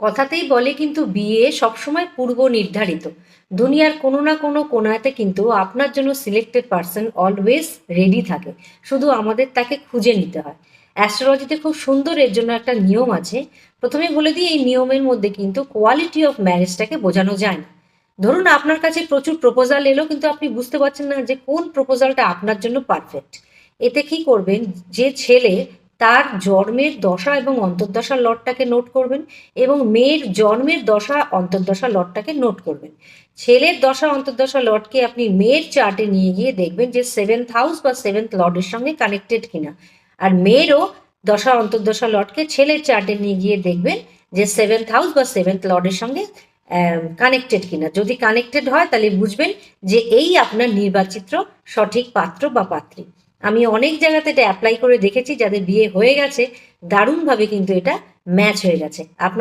কথাতেই বলে কিন্তু বিয়ে সবসময় পূর্ব নির্ধারিত। দুনিয়ার কোনো না কোনো কোনাতে কিন্তু আপনার জন্য সিলেক্টেড পার্সন অলওয়েজ রেডি থাকে। শুধু আমাদের তাকে খুঁজে নিতে হয়। অ্যাস্ট্রোলজিতে খুব সুন্দর এর জন্য একটা নিয়ম আছে। প্রথমে বলে দিই, এই নিয়মের মধ্যে কিন্তু কোয়ালিটি অফ ম্যারেজটাকে বোঝানো যায় না। ধরুন আপনার কাছে প্রচুর প্রপোজাল এলো, কিন্তু আপনি বুঝতে পারছেন না যে কোন প্রপোজালটা আপনার জন্য পারফেক্ট এতে কি করবেন? যে ছেলে তার জন্মের দশা এবং অন্তর্দশার লটটাকে নোট করবেন এবং মেয়ের জন্মের দশা অন্তর্দশা লটটাকে নোট করবেন। ছেলের দশা অন্তর্দশা লটকে আপনি মেয়ের চার্টে নিয়ে গিয়ে দেখবেন যে সেভেন্থ হাউস বা সেভেন্থ লর্ডের সঙ্গে কানেক্টেড কিনা। আর মেয়েরও দশা অন্তর্দশা লটকে ছেলের চার্টে নিয়ে গিয়ে দেখবেন যে সেভেন্থ হাউস বা সেভেন্থ লর্ডের সঙ্গে কানেক্টেড কিনা। যদি কানেক্টেড হয় তাহলে বুঝবেন যে এই আপনার নির্বাচিত সঠিক পাত্র বা পাত্রী। আমি অনেক জায়গাতে এটা অ্যাপ্লাই করে দেখেছি, যাদের বিয়ে হয়ে গেছে, দারুণভাবে কিন্তু এটা ম্যাচ হয়ে গেছে। আপনার